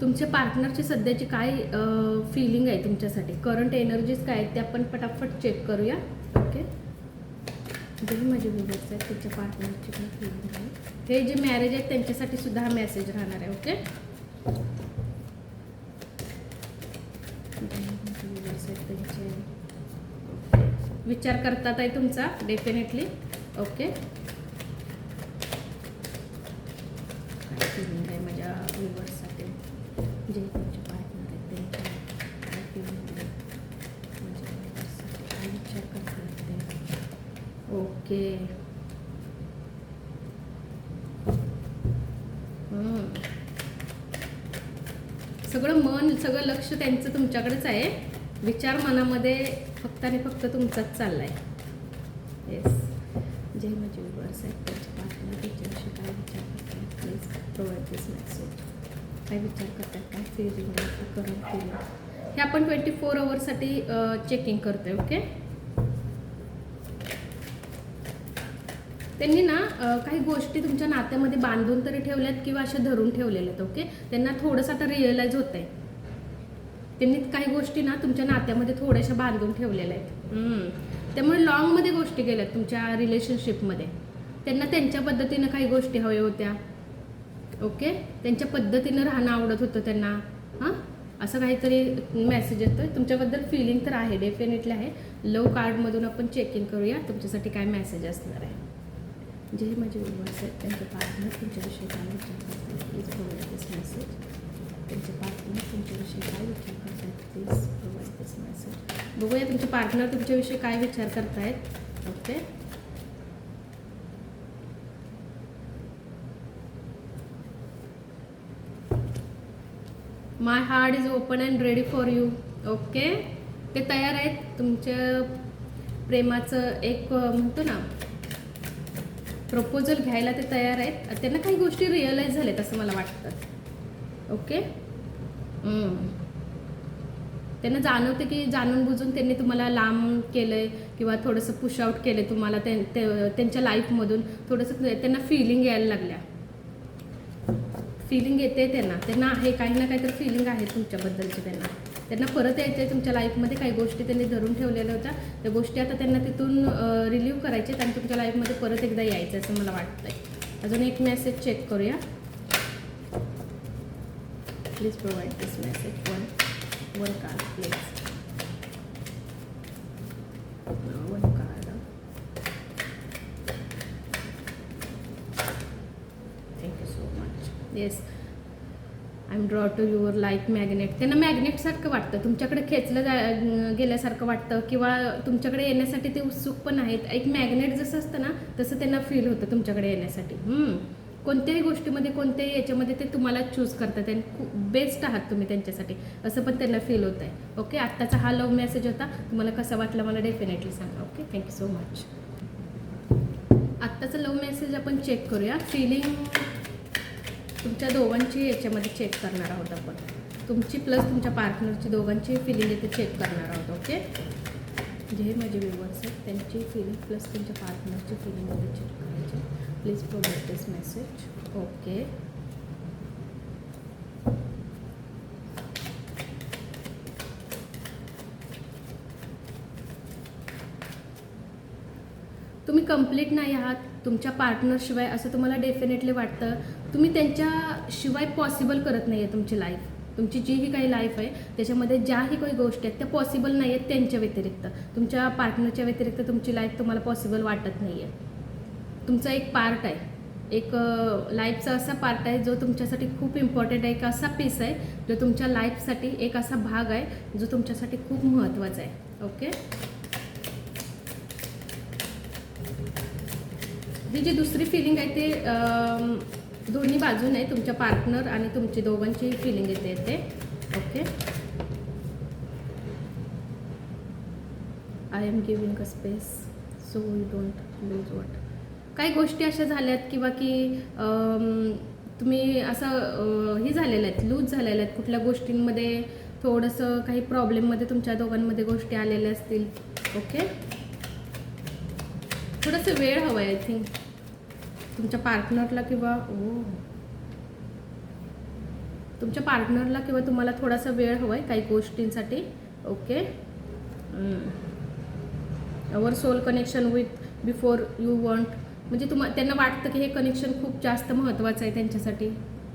तुमच्या पार्टनरची सध्याची काय फिलिंग आहे तुमच्यासाठी? करंट एनर्जीज काय आहेत ते आपण पटापट चेक करूया. ओके जे माझे व्हिडिओज आहेत त्याच्या पार्टनरची काय फिलिंग आहे. हे जे मॅरेज आहेत त्यांच्यासाठी सुद्धा हा मेसेज राहणार आहे ओके ओके विचार करतात आहे तुमचा डेफिनेटली ओके काय फिलिंग आहे माझ्या व्ह्युअर्ससाठी जे तुमचे पार्टनर आहेत त्यांचे काय फिलिंग आहे माझ्या व्ह्युअर्ससाठी काय विचार करतात ते ओके. सगळं मन सगळं लक्ष त्यांचं तुमच्याकडेच आहे. विचार मनामध्ये फक्त आणि फक्त तुमचाच चाललाय. येस जय माझे व्ह्युअर्स साहेब त्यांच्या पार्टनर त्याच्याविषयी काय विचार करतात प्लीज प्रोव्हाइड दिस मेसेज काय विचार करतात काय फिलिंग आहे करंट फिलिंग हे आपण ट्वेंटी फोर अवरसाठी चेकिंग करतोय ओके त्यांनी ना काही गोष्टी तुमच्या नात्यामध्ये बांधून तरी ठेवल्यात किंवा अशा धरून ठेवलेल्या आहेत ओके? त्यांना थोडंसं आता रिअलाइज होत आहे त्यांनी काही गोष्टी ना तुमच्या नात्यामध्ये थोड्याशा बांधून ठेवलेल्या आहेत. त्यामुळे लॉंगमध्ये गोष्टी गेल्यात तुमच्या रिलेशनशिपमध्ये त्यांना त्यांच्या पद्धतीनं काही गोष्टी हव्या होत्या. ओके? त्यांच्या पद्धतीनं राहणं आवडत होतं त्यांना. हां? असं काहीतरी मेसेज आहे तुमच्याबद्दल फिलिंग तर आहे डेफिनेटली आहे. लव कार्डमधून आपण चेकिंग करूया. तुमच्यासाठी काय मेसेज असणार आहे. जे माझे व्ह्युअर्स आहेत त्यांचे पार्टनर तुमच्याविषयी काय विचार करतात प्लीज प्रोव्हाइड दिस मेसेज त्यांचे पार्टनर तुमच्याविषयी काय विचार करतात प्लीज प्रोव्हाइड दिस मेसेज बघूया तुमचे पार्टनर तुमच्याविषयी काय विचार करतायत okay my heart is open and ready for you okay ते तयार आहेत. तुमच्या प्रेमाचं एक म्हणतो ना प्रपोजल घ्यायला ते तयार आहेत. त्यांना काही गोष्टी रिअलाईज झाल्यात असं मला वाटतं. ओके त्यांना जाणवते की जाणून बुजून त्यांनी तुम्हाला लांब केलंय किंवा थोडंसं पुश आउट आहे तुम्हाला त्यां- ते- त्यांच्या लाईफमधून थोडंसं त्यांना फिलिंग यायला लागल्या. फिलिंग येते त्यांना. त्यांना आहे काही ना काहीतरी फिलिंग आहे तुमच्याबद्दलची त्यांना. त्यांना परत यायचं आहे तुमच्या लाईफमध्ये काही गोष्टी त्यांनी धरून ठेवलेल्या होत्या. त्या गोष्टी आता त्यांना तिथून रिलीव्ह करायच्या आणि तुमच्या लाईफमध्ये परत एकदा यायचं असं मला वाटतंय. अजून एक मेसेज चेक करूया. Please provide this message one one card please one card thank you so much yes I am draw to your like magnet त्यांना मॅग्नेटसारखं वाटतं. तुमच्याकडे खेचलं जा गेल्यासारखं वाटतं किंवा तुमच्याकडे येण्यासाठी ते उत्सुक पण आहेत. एक मॅग्नेट जसं असतं ना तसं त्यांना फील होतं तुमच्याकडे येण्यासाठी. कोणत्याही गोष्टीमध्ये कोणत्याही याच्यामध्ये ते तुम्हाला चूज करतात आणि खूप बेस्ट आहात तुम्ही त्यांच्यासाठी. असं पण त्यांना फील होत आहे. ओके आत्ताचा हा लव्ह मेसेज होता. तुम्हाला कसा वाटला मला डेफिनेटली सांगा. Okay thank you so much आत्ताचं लव्ह मेसेज आपण चेक करूया. फिलिंग तुमच्या दोघांची याच्यामध्ये चेक करणार आहोत आपण. तुमची प्लस तुमच्या पार्टनरची दोघांची फिलिंग इथे चेक करणार आहोत ओके जे माझे व्ह्युअर्स आहेत त्यांची फिलिंग प्लस तुमच्या पार्टनरची फिलिंगमध्ये चेक करायची please provide this message okay तुम्ही कंप्लीट नाही आहात? तुमच्या पार्टनरशिवाय असं तुम्हाला डेफिनेटली वाटतं? तुम्ही त्यांच्याशिवाय पॉसिबल करत नाही आहे तुमची लाईफ तुमची जी ही काही लाईफ आहे त्याच्यामध्ये ज्याही काही गोष्टी आहेत त्या पॉसिबल नाही आहेत त्यांच्या व्यतिरिक्त. तुमच्या पार्टनरच्या व्यतिरिक्त तुमची लाईफ तुम्हाला पॉसिबल वाटत नाही आहे तुमचा एक पार्ट आहे. एक लाईफचा असा पार्ट आहे जो तुमच्यासाठी खूप इम्पॉर्टंट आहे एक असा पीस आहे जो तुमच्या लाईफसाठी एक असा भाग आहे जो तुमच्यासाठी खूप महत्त्वाचा आहे. ओके ही जी दुसरी फिलिंग आहे ते दोन्ही बाजूने आहे तुमच्या पार्टनर आणि तुमची दोघांची फिलिंग येते ते okay I am giving a space so you don't lose what काही गोष्टी अशा झाल्यात किंवा की तुम्ही असं हे झालेलं आहेत लूज झालेल्या आहेत कुठल्या गोष्टींमध्ये थोडंसं काही प्रॉब्लेममध्ये तुमच्या दोघांमध्ये गोष्टी आलेल्या असतील. ओके थोडंसं वेळ हवा आहे आय थिंक तुमच्या पार्टनरला किंवा ओ. तुमच्या पार्टनरला किंवा तुम्हाला थोडासा वेळ हवा आहे काही गोष्टींसाठी. Okay? Our soul connection with before you want म्हणजे तुम्हा त्यांना वाटतं की हे कनेक्शन खूप जास्त महत्त्वाचं आहे त्यांच्यासाठी.